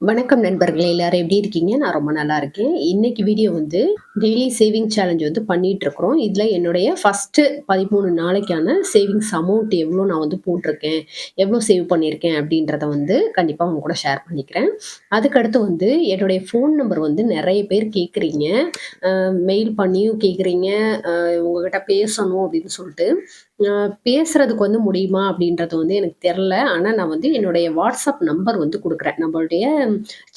வணக்கம் நண்பர்களே எல்லாரும் எப்படி இருக்கீங்க? நான் ரொம்ப நல்லா இருக்கேன். இன்னைக்கு வீடியோ வந்து டெய்லி சேவிங் சேலஞ்ச் வந்து பண்ணிட்டு இருக்கிறோம். இதில் என்னுடைய ஃபர்ஸ்ட் பதிமூணு நாளைக்கான சேவிங்ஸ் அமௌண்ட் எவ்வளோ நான் வந்து போட்டிருக்கேன்? எவ்வளோ சேவ் பண்ணியிருக்கேன்? அப்படின்றத வந்து கண்டிப்பாக உங்க கூட ஷேர் பண்ணிக்கிறேன். அதுக்கடுத்து வந்து என்னுடைய ஃபோன் நம்பர் வந்து நிறைய பேர் கேட்குறீங்க மெயில் பண்ணியும் கேட்குறீங்க உங்ககிட்ட பேசணும் அப்படின்னு சொல்லிட்டு. பேசுறதுக்கு வந்து முடியுமா அப்படின்றது வந்து எனக்கு தெரில ஆனால் நான் வந்து என்னுடைய வாட்ஸ்அப் நம்பர் வந்து கொடுக்குறேன். நம்மளுடைய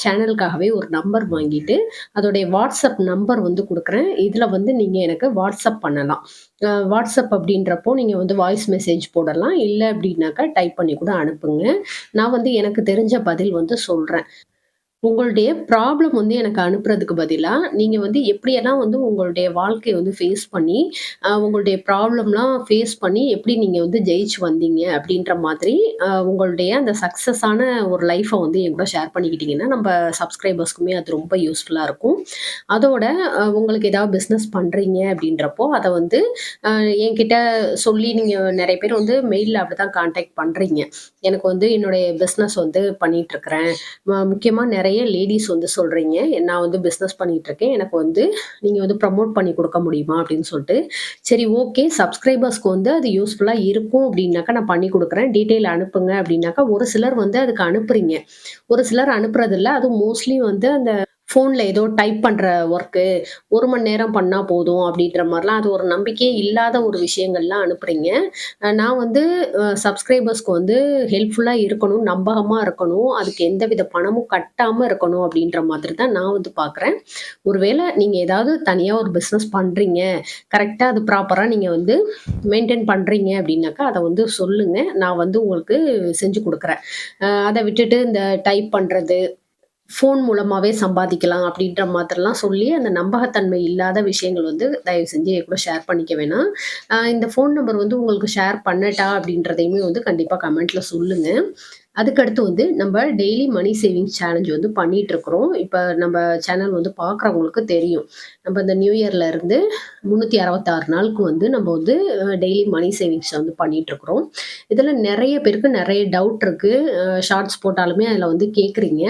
சேனலுக்காகவே ஒரு நம்பர் வாங்கிட்டு அதோடைய வாட்ஸ்அப் நம்பர் வந்து கொடுக்குறேன். இதில் வந்து நீங்கள் எனக்கு வாட்ஸ்அப் பண்ணலாம். வாட்ஸ்அப் அப்படின்றப்போ நீங்கள் வந்து வாய்ஸ் மெசேஜ் போடலாம். இல்லை அப்படின்னாக்கா டைப் பண்ணி கூட அனுப்புங்க. நான் வந்து எனக்கு தெரிஞ்ச பதில் வந்து சொல்கிறேன் உங்களுடைய ப்ராப்ளம் வந்து எனக்கு அனுப்புறதுக்கு பதிலாக நீங்கள் வந்து எப்படியெல்லாம் வந்து உங்களுடைய வாழ்க்கையை வந்து ஃபேஸ் பண்ணி உங்களுடைய ப்ராப்ளம்லாம் ஃபேஸ் பண்ணி எப்படி நீங்கள் வந்து ஜெயிச்சு வந்தீங்க அப்படின்ற மாதிரி உங்களுடைய அந்த சக்ஸஸான ஒரு லைஃப்பை வந்து என் கூட ஷேர் பண்ணிக்கிட்டீங்கன்னா நம்ம சப்ஸ்கிரைபர்ஸ்க்குமே அது ரொம்ப யூஸ்ஃபுல்லாக இருக்கும். அதோட உங்களுக்கு ஏதாவது பிஸ்னஸ் பண்ணுறீங்க அப்படின்றப்போ அதை வந்து என்கிட்ட சொல்லி நீங்கள் நிறைய பேர் வந்து மெயிலில் அப்படி தான் காண்டாக்ட் பண்ணுறீங்க எனக்கு வந்து என்னுடைய பிஸ்னஸ் வந்து பண்ணிகிட்ருக்கிறேன் முக்கியமாக நிறைய லேடிஸ் வந்து சொல்கிறீங்க நான் வந்து பிஸ்னஸ் பண்ணிகிட்ருக்கேன் எனக்கு வந்து நீங்கள் வந்து ப்ரமோட் பண்ணி கொடுக்க முடியுமா? அப்படின்னு சொல்லிட்டு. சரி ஓகே சப்ஸ்கிரைபர்ஸ்க்கு வந்து அது யூஸ்ஃபுல்லாக இருக்கும் அப்படின்னாக்கா நான் பண்ணி கொடுக்குறேன். டீட்டெயில் அனுப்புங்க அப்படின்னாக்கா ஒரு சிலர் வந்து அதுக்கு அனுப்புறீங்க. ஒரு சிலர் அனுப்புறதில்ல. அதுவும் மோஸ்ட்லி வந்து அந்த ஃபோனில் ஏதோ டைப் பண்ணுற ஒர்க்கு ஒரு மணி நேரம் பண்ணால் போதும் அப்படின்ற மாதிரிலாம் அது ஒரு நம்பிக்கையே இல்லாத ஒரு விஷயங்கள்லாம் அனுப்புகிறீங்க நான் வந்து சப்ஸ்கிரைபர்ஸ்க்கு வந்து ஹெல்ப்ஃபுல்லாக இருக்கணும் நம்பகமாக இருக்கணும் அதுக்கு எந்த வித பணமும் கட்டாமல் இருக்கணும் அப்படின்ற மாதிரி தான் நான் வந்து பார்க்குறேன் ஒருவேளை நீங்கள் ஏதாவது தனியாக ஒரு பிஸ்னஸ் பண்ணுறீங்க கரெக்டாக அது ப்ராப்பராக நீங்கள் வந்து மெயின்டைன் பண்ணுறீங்க அப்படின்னாக்கா அதை வந்து சொல்லுங்கள் நான் வந்து உங்களுக்கு செஞ்சு கொடுக்குறேன். அதை விட்டுட்டு இந்த டைப் பண்ணுறது ஃபோன் மூலமாகவே சம்பாதிக்கலாம் அப்படின்ற மாதிரிலாம் சொல்லி அந்த நம்பகத்தன்மை இல்லாத விஷயங்கள் வந்து தயவு செஞ்சு என் கூட ஷேர் பண்ணிக்க வேணாம். ஆஹ் இந்த ஃபோன் நம்பர் வந்து உங்களுக்கு ஷேர் பண்ணட்டா அப்படின்றதையுமே வந்து கண்டிப்பாக கமெண்ட்டில் சொல்லுங்கள் அதுக்கடுத்து வந்து நம்ம டெய்லி மணி சேவிங்ஸ் சேலஞ்ச் வந்து பண்ணிட்டு இருக்கிறோம் இப்போ நம்ம சேனல் வந்து பார்க்குறவங்களுக்கு தெரியும். நம்ம இந்த நியூ இயர்ல இருந்து முந்நூற்றி அறுபத்தாறு நாளுக்கு வந்து நம்ம வந்து டெய்லி மணி சேவிங்ஸ் வந்து பண்ணிட்டு இருக்கிறோம் இதில் நிறைய பேருக்கு நிறைய டவுட் இருக்கு. ஷார்ட்ஸ் போட்டாலுமே அதில் வந்து கேட்குறீங்க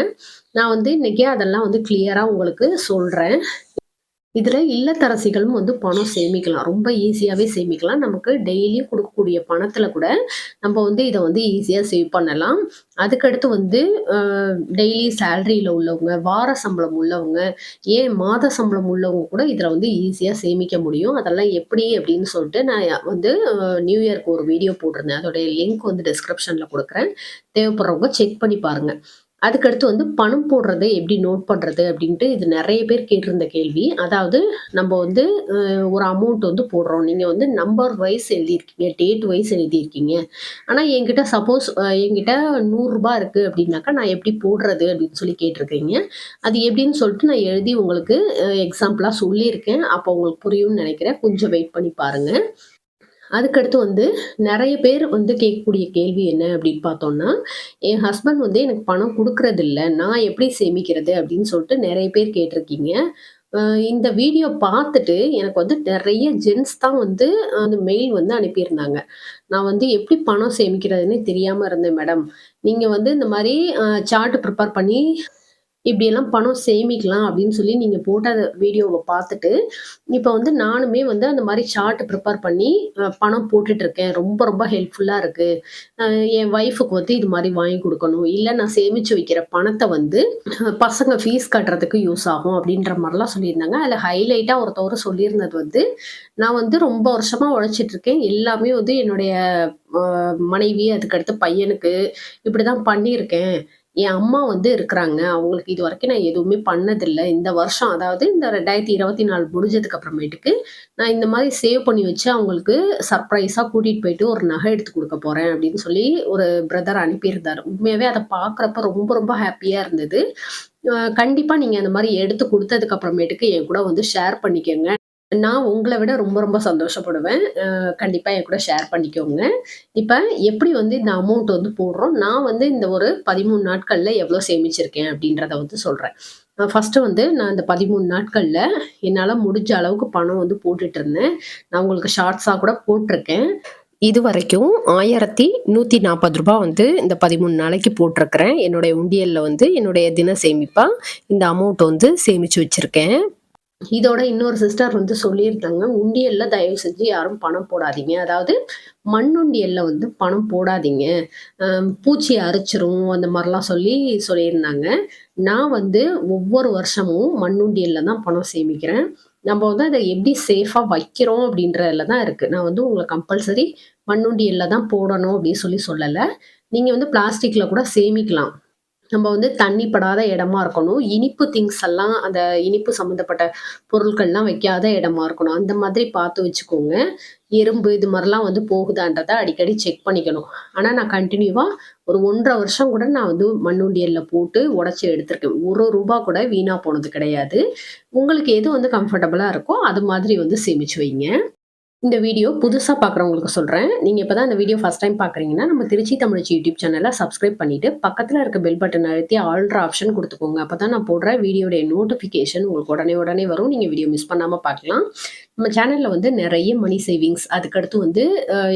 நான் வந்து இன்னைக்கு அதெல்லாம் வந்து கிளியராக உங்களுக்கு சொல்கிறேன் இதில் இல்லத்தரசிகளும் வந்து பணம் சேமிக்கலாம். ரொம்ப ஈஸியாகவே சேமிக்கலாம். நமக்கு டெய்லியும் கொடுக்கக்கூடிய பணத்தில் கூட நம்ம வந்து இதை வந்து ஈஸியாக சேவ் பண்ணலாம். அதுக்கடுத்து வந்து டெய்லி சேலரியில் உள்ளவங்க வார சம்பளம் உள்ளவங்க ஏன் மாத சம்பளம் உள்ளவங்க கூட இதில் வந்து ஈஸியாக சேமிக்க முடியும். அதெல்லாம் எப்படி அப்படின்னு சொல்லிட்டு நான் வந்து நியூ இயர்க்கு ஒரு வீடியோ போட்டிருந்தேன். அதோடைய லிங்க் வந்து டிஸ்கிரிப்ஷனில் கொடுக்குறேன். தேவைப்படுறவங்க செக் பண்ணி பாருங்கள் அதுக்கடுத்து வந்து பணம் போடுறது எப்படி நோட் பண்ணுறது அப்படின்ட்டு இது நிறைய பேர் கேட்டிருந்த கேள்வி. அதாவது நம்ம வந்து ஒரு அமௌண்ட் வந்து போடுறோம். நீங்கள் வந்து நம்பர் வைஸ் எழுதியிருக்கீங்க டேட் வைஸ் எழுதியிருக்கீங்க. ஆனால் என்கிட்ட சப்போஸ் என்கிட்ட நூறுரூபா இருக்குது அப்படின்னாக்கா நான் எப்படி போடுறது அப்படின்னு சொல்லி கேட்டிருக்கீங்க. அது எப்படின்னு சொல்லிட்டு நான் எழுதி உங்களுக்கு எக்ஸாம்பிளாக சொல்லியிருக்கேன். அப்போ உங்களுக்கு புரியும்னு நினைக்கிறேன். கொஞ்சம் வெயிட் பண்ணி பாருங்கள் அதுக்கடுத்து வந்து நிறைய பேர் வந்து கேட்கக்கூடிய கேள்வி என்ன அப்படின்னு பார்த்தோம்னா என் ஹஸ்பண்ட் வந்து எனக்கு பணம் கொடுக்கறதில்ல நான் எப்படி சேமிக்கிறது அப்படின்னு சொல்லிட்டு நிறைய பேர் கேட்டிருக்கீங்க. இந்த வீடியோ பார்த்துட்டு எனக்கு வந்து நிறைய ஜென்ஸ் தான் வந்து அந்த மெயில் வந்து அனுப்பியிருந்தாங்க. நான் வந்து எப்படி பணம் சேமிக்கிறதுன்னு தெரியாமல் இருந்தேன் மேடம் நீங்கள் வந்து இந்த மாதிரி சார்ட் ப்ரிப்பேர் பண்ணி இப்படியெல்லாம் பணம் சேமிக்கலாம் அப்படின்னு சொல்லி நீங்கள் போட்ட வீடியோவை பார்த்துட்டு இப்போ வந்து நானுமே வந்து அந்த மாதிரி சார்ட் ப்ரிப்பேர் பண்ணி பணம் போட்டுட்ருக்கேன். ரொம்ப ரொம்ப ஹெல்ப்ஃபுல்லாக இருக்குது என் ஒய்ஃபுக்கு வந்து இது மாதிரி வாங்கி கொடுக்கணும். இல்லை நான் சேமித்து வைக்கிற பணத்தை வந்து பசங்க ஃபீஸ் கட்டுறதுக்கு யூஸ் ஆகும் அப்படின்ற மாதிரிலாம் சொல்லியிருந்தாங்க. அதில் ஹைலைட்டாக ஒருத்தவரை சொல்லியிருந்தது வந்து நான் வந்து ரொம்ப வருஷமாக உழைச்சிட்ருக்கேன். எல்லாமே வந்து என்னுடைய மனைவி அதுக்கடுத்து பையனுக்கு இப்படி தான் பண்ணியிருக்கேன். என் அம்மா வந்து இருக்கிறாங்க. அவங்களுக்கு இது வரைக்கும் நான் எதுவுமே பண்ணதில்லை. இந்த வருஷம் அதாவது இந்த ரெண்டாயிரத்தி இருபத்தி நாலு முடிஞ்சதுக்கு அப்புறமேட்டுக்கு நான் இந்த மாதிரி சேவ் பண்ணி வச்சு அவங்களுக்கு சர்ப்ரைஸாக கூட்டிகிட்டு போயிட்டு ஒரு நகை எடுத்து கொடுக்க போகிறேன் அப்படின்னு சொல்லி ஒரு பிரதர் அனுப்பியிருந்தார். உண்மையாகவே அதை பார்க்குறப்ப ரொம்ப ரொம்ப ஹாப்பியாக இருந்தது. கண்டிப்பாக நீங்கள் அந்த மாதிரி எடுத்து கொடுத்ததுக்கு அப்புறமேட்டுக்கு என் கூட வந்து ஷேர் பண்ணிக்கோங்க. நான் உங்களை விட ரொம்ப ரொம்ப சந்தோஷப்படுவேன். கண்டிப்பாக என் கூட ஷேர் பண்ணிக்கோங்க. இப்போ எப்படி வந்து இந்த அமௌண்ட் வந்து போடுறோம்? நான் வந்து இந்த ஒரு பதிமூணு நாட்களில் எவ்வளோ சேமிச்சிருக்கேன் அப்படின்றத வந்து சொல்கிறேன் ஃபஸ்ட்டு வந்து நான் இந்த பதிமூணு நாட்களில் என்னால் முடிஞ்ச அளவுக்கு பணம் வந்து போட்டுட்டு இருந்தேன். நான் உங்களுக்கு ஷார்ட்ஸாக கூட போட்டிருக்கேன். இது வரைக்கும் ஆயிரத்தி நூற்றி நாற்பது ரூபா வந்து இந்த பதிமூணு நாளைக்கு போட்டிருக்கிறேன். என்னுடைய உண்டியலில் வந்து என்னுடைய தின சேமிப்பாக இந்த அமௌண்ட் வந்து சேமித்து வச்சுருக்கேன். இதோட இன்னொரு சிஸ்டர் வந்து சொல்லியிருந்தாங்க உண்டியல்ல தயவு செஞ்சு யாரும் பணம் போடாதீங்க. அதாவது மண்ணுண்டியல்ல வந்து பணம் போடாதீங்க. பூச்சி அரிச்சிரும் அந்த மாதிரிலாம் சொல்லி சொல்லியிருந்தாங்க. நான் வந்து ஒவ்வொரு வருஷமும் மண்ணுண்டியல்ல தான் பணம் சேமிக்கிறேன். நம்ம வந்து அதை எப்படி சேஃபாக வைக்கிறோம் அப்படின்றதுல தான் இருக்குது நான் வந்து உங்களை கம்பல்சரி மண்ணுண்டியல்ல தான் போடணும் அப்படின்னு சொல்லி சொல்லலை. நீங்கள் வந்து பிளாஸ்டிக்கில் கூட சேமிக்கலாம். நம்ம வந்து தண்ணி படாத இடமா இருக்கணும். இனிப்பு திங்ஸ் எல்லாம் அந்த இனிப்பு சம்மந்தப்பட்ட பொருட்கள்லாம் வைக்காத இடமா இருக்கணும். அந்த மாதிரி பார்த்து வச்சுக்கோங்க. எறும்பு இது மாதிரிலாம் வந்து போகுதான்றதை அடிக்கடி செக் பண்ணிக்கணும். ஆனால் நான் கண்டினியூவாக ஒரு ஒன்றரை வருஷம் கூட நான் வந்து மண்ணுண்டியலில் போட்டு உடச்சி எடுத்திருக்கேன். ஒரு ரூபா கூட வீணாக போனது கிடையாது. உங்களுக்கு எது வந்து கம்ஃபர்டபுளாக இருக்கோ அது மாதிரி வந்து சேமிச்சு வைங்க. இந்த வீடியோ புதுசாக பார்க்குறவங்களுக்கு சொல்கிறேன் நீங்கள் இப்போ தான் இந்த வீடியோ ஃபஸ்ட் டைம் பார்க்குறீங்கன்னா நம்ம திருச்சி தமிழ்ச்சி யூடியூப் சேனலை சப்ஸ்கிரைப் பண்ணிவிட்டு பக்கத்தில் இருக்க பெல் பட்டன் அழுத்தி ஆல்ட்ரு ஆப்ஷன் கொடுத்துக்கோங்க. அப்போ தான் நான் போடுற வீடியோடைய நோட்டிஃபிகேஷன் உங்களுக்கு உடனே உடனே வரும். நீங்கள் வீடியோ மிஸ் பண்ணாமல் பார்க்கலாம் நம்ம சேனலில் வந்து நிறைய மணி சேவிங்ஸ் அதுக்கடுத்து வந்து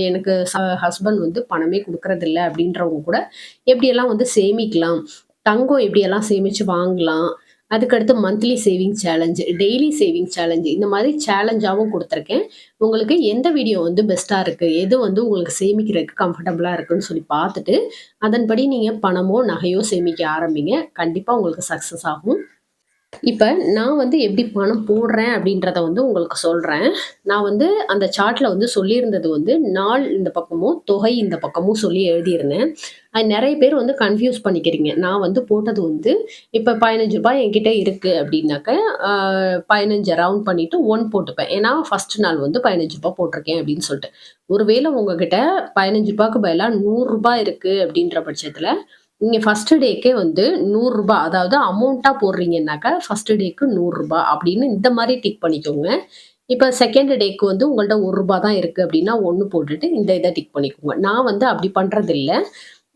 எனக்கு ஹஸ்பண்ட் வந்து பணமே கொடுக்கறதில்ல அப்படின்றவங்க கூட எப்படியெல்லாம் வந்து சேமிக்கலாம்? தங்கம் எப்படியெல்லாம் சேமித்து வாங்கலாம்? அதுக்கடுத்து monthly saving challenge daily saving challenge இந்த மாதிரி சேலஞ்சாகவும் கொடுத்துருக்கேன். உங்களுக்கு எந்த வீடியோ வந்து பெஸ்ட்டாக இருக்குது எது வந்து உங்களுக்கு சேமிக்கிறதுக்கு கம்ஃபர்டபுளாக இருக்குன்னு சொல்லி பார்த்துட்டு அதன்படி நீங்கள் பணமோ நகையோ சேமிக்க ஆரம்பிங்க. கண்டிப்பாக உங்களுக்கு சக்ஸஸ் ஆகும். இப்போ நான் வந்து எப்படி பணம் போடுறேன் அப்படின்றத வந்து உங்களுக்கு சொல்கிறேன் நான் வந்து அந்த சார்ட்டில் வந்து சொல்லியிருந்தது வந்து நாள் இந்த பக்கமும் தொகை இந்த பக்கமும் சொல்லி எழுதியிருந்தேன். அது நிறைய பேர் வந்து கன்ஃபியூஸ் பண்ணிக்கிறீங்க. நான் வந்து போட்டது வந்து இப்போ பதினஞ்சு ரூபாய் என்கிட்ட இருக்குது அப்படின்னாக்க பதினஞ்சு ரவுண்ட் பண்ணிவிட்டு ஒன் போட்டுப்பேன். ஏன்னா ஃபர்ஸ்ட் நாள் வந்து பதினஞ்சு ரூபாய் போட்டிருக்கேன் அப்படின்னு சொல்லிட்டு. ஒருவேளை உங்ககிட்ட பதினஞ்சு ரூபாய்க்கு பதிலாக நூறுரூபா இருக்குது அப்படின்ற பட்சத்தில் நீங்கள் ஃபஸ்ட்டு டேக்கே வந்து நூறுரூபா அதாவது அமௌண்ட்டாக போடுறீங்கன்னாக்கா ஃபஸ்ட்டு டேக்கு நூறுரூபா அப்படின்னு இந்த மாதிரி டிக் பண்ணிக்கோங்க. இப்போ செகண்ட் டேக்கு வந்து உங்கள்ட்ட ஒரு ரூபா தான் இருக்குது அப்படின்னா ஒன்று போட்டுட்டு இந்த இதை டிக் பண்ணிக்கோங்க. நான் வந்து அப்படி பண்ணுறதில்ல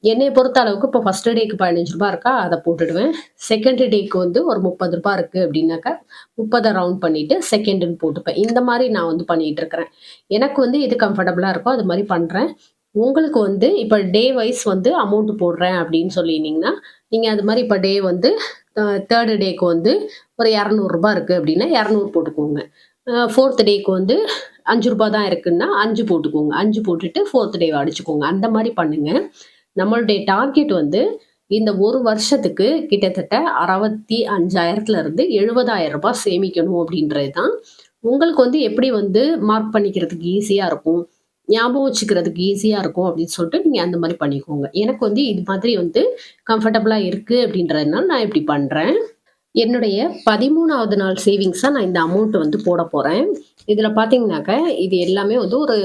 என்னை பொறுத்த அளவுக்கு இப்போ ஃபஸ்ட்டு டேக்கு பதினஞ்சு ரூபா இருக்கா அதை போட்டுடுவேன். செகண்ட் டேக்கு வந்து ஒரு முப்பது ரூபா இருக்குது அப்படின்னாக்கா முப்பதை ரவுண்ட் பண்ணிவிட்டு செகண்டுன்னு போட்டுப்பேன். இந்த மாதிரி நான் வந்து பண்ணிகிட்டு இருக்கிறேன். எனக்கு வந்து எது கம்ஃபர்டபுளாக இருக்கோ அது மாதிரி பண்ணுறேன் உங்களுக்கு வந்து இப்போ டே வைஸ் வந்து அமௌண்ட் போடுறேன் அப்படின்னு சொல்லியிருந்தீங்கன்னா நீங்கள் அது மாதிரி இப்போ டே வந்து தேர்டு டேக்கு வந்து ஒரு இரநூறுபா இருக்குது அப்படின்னா இரநூறு போட்டுக்கோங்க. ஃபோர்த் டேக்கு வந்து அஞ்சு ரூபா தான் இருக்குன்னா அஞ்சு போட்டுக்கோங்க. அஞ்சு போட்டுட்டு ஃபோர்த் டே அடிச்சுக்கோங்க. அந்த மாதிரி பண்ணுங்கள் நம்மளுடைய டார்கெட் வந்து இந்த ஒரு வருஷத்துக்கு கிட்டத்தட்ட அறுபத்தி அஞ்சாயிரத்துல இருந்து எழுபதாயிரம் ரூபாய் சேமிக்கணும் அப்படின்றது தான். உங்களுக்கு வந்து எப்படி வந்து மார்க் பண்ணிக்கிறதுக்கு ஈஸியாக இருக்கும்? ஞாபகம் வச்சுக்கிறதுக்கு ஈஸியாக இருக்கும் அப்படின்னு சொல்லிட்டு நீங்கள் அந்த மாதிரி பண்ணிக்கோங்க. எனக்கு வந்து இது மாதிரி வந்து கம்ஃபர்டபுளாக இருக்குது அப்படின்றதுனால நான் இப்படி பண்ணுறேன் என்னுடைய பதிமூணாவது நாள் சேவிங்ஸாக நான் இந்த அமௌண்ட்டு வந்து போட போகிறேன் இதில் பார்த்தீங்கன்னாக்க இது எல்லாமே வந்து ஒரு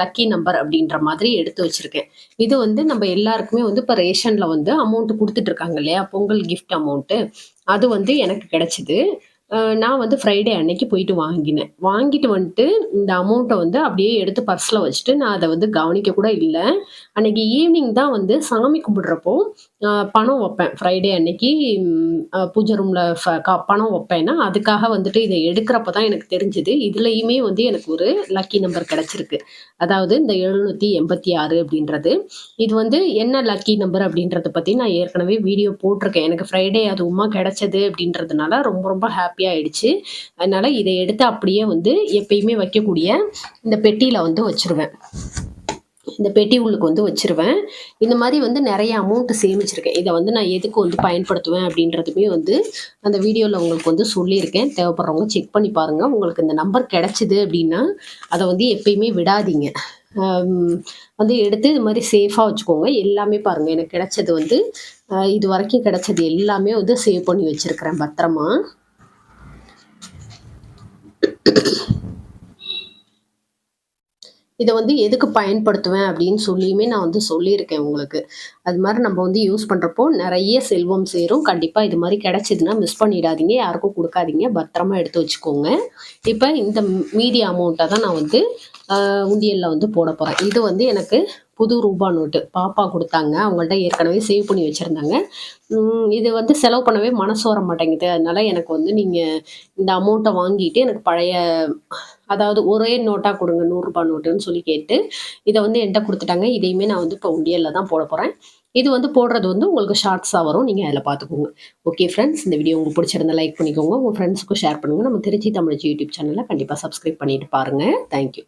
லக்கி நம்பர் அப்படின்ற மாதிரி எடுத்து வச்சுருக்கேன். இது வந்து நம்ம எல்லாருக்குமே வந்து இப்போ ரேஷனில் வந்து அமௌண்ட்டு கொடுத்துட்ருக்காங்க இல்லையா? பொங்கல் கிஃப்ட் அமௌண்ட்டு அது வந்து எனக்கு கிடச்சிது. நான் வந்து ஃப்ரைடே அன்னைக்கு போயிட்டு வாங்கினேன். வாங்கிட்டு வந்துட்டு இந்த அமௌண்ட்டை வந்து அப்படியே எடுத்து பர்ஸில் வச்சுட்டு நான் அதை வந்து கவனிக்க கூட இல்லை. அன்னைக்கு ஈவினிங் தான் வந்து சாமி கும்பிடுறப்போ பணம் வைப்பேன். ஃப்ரைடே அன்னைக்கு பூஜை ரூமில் பூஜை ரூமில் பணம் வைப்பேன்னா அதுக்காக வந்துட்டு இதை எடுக்கிறப்ப தான் எனக்கு தெரிஞ்சுது. இதுலேயுமே வந்து எனக்கு ஒரு லக்கி நம்பர் கிடச்சிருக்கு. அதாவது இந்த எழுநூற்றி எண்பத்தி ஆறு அப்படின்றது. இது வந்து என்ன லக்கி நம்பர் அப்படின்றத பற்றி நான் ஏற்கனவே வீடியோ போட்டிருக்கேன். எனக்கு ஃப்ரைடே அதுவுமா கிடைச்சது அப்படின்றதுனால ரொம்ப ரொம்ப ஹாப்பி ஆயிடுச்சு. அதனால இதை எடுத்து அப்படியே வந்து எப்பயுமே வைக்கக்கூடிய இந்த பெட்டியில் வந்து வச்சிருவேன். இந்த பெட்டி உள்ளுக்கு வந்து வச்சிருவேன். இந்த மாதிரி வந்து நிறைய அமௌண்ட் சேமிச்சிருக்கேன். இதை வந்து நான் எதுக்கு வந்து பயன்படுத்துவேன் அப்படின்றதுமே வந்து அந்த வீடியோவில் உங்களுக்கு வந்து சொல்லியிருக்கேன். தேவைப்படுறவங்க செக் பண்ணி பாருங்கள் உங்களுக்கு இந்த நம்பர் கிடைச்சிது அப்படின்னா அதை வந்து எப்பயுமே விடாதீங்க. வந்து எடுத்து இது மாதிரி சேஃபாக வச்சுக்கோங்க. எல்லாமே பாருங்கள் எனக்கு கிடைச்சது வந்து இது வரைக்கும் கிடைச்சது எல்லாமே வந்து சேவ் பண்ணி வச்சுருக்கிறேன் பத்திரமா. இதை வந்து எதுக்கு பயன்படுத்துவேன் அப்படின்னு சொல்லியுமே நான் வந்து சொல்லியிருக்கேன் உங்களுக்கு. அது மாதிரி நம்ம வந்து யூஸ் பண்ணுறப்போ நிறைய செல்வம் சேரும். கண்டிப்பாக இது மாதிரி கிடைச்சிதுன்னா மிஸ் பண்ணிடாதீங்க. யாருக்கும் கொடுக்காதீங்க. பத்திரமா எடுத்து வச்சுக்கோங்க. இப்போ இந்த மீதி அமௌண்ட்டை தான் நான் வந்து உண்டியலில் வந்து போட போகிறேன் இது வந்து எனக்கு புது ரூபா நோட்டு பாப்பா கொடுத்தாங்க. அவங்கள்ட்ட ஏற்கனவே சேவ் பண்ணி வச்சுருந்தாங்க. இது வந்து செலவு பண்ணவே மனசு வர மாட்டேங்குது. அதனால எனக்கு வந்து நீங்கள் இந்த அமௌண்ட்டை வாங்கிட்டு எனக்கு பழைய அதாவது ஒரே நோட்டாக கொடுங்க நூறுரூபா நோட்டுன்னு சொல்லி கேட்டு இதை வந்து என்கிட்ட கொடுத்துட்டாங்க. இதையுமே நான் வந்து இப்போ உண்டியலில் தான் போட போகிறேன் இது வந்து போடுறது வந்து உங்களுக்கு ஷார்ட்ஸாக வரும். நீங்கள் அதில் பார்த்துக்கோங்க ஓகே ஃப்ரெண்ட்ஸ் இந்த வீடியோ உங்களுக்கு பிடிச்சிருந்தா லைக் பண்ணிக்கோங்க. உங்கள் ஃப்ரெண்ட்ஸுக்கும் ஷேர் பண்ணுங்கள் நம்ம திருச்சி தமிழ் யூடியூப் சேனலில் கண்டிப்பாக சப்ஸ்கிரைப் பண்ணிட்டு பாருங்கள் தேங்க்யூ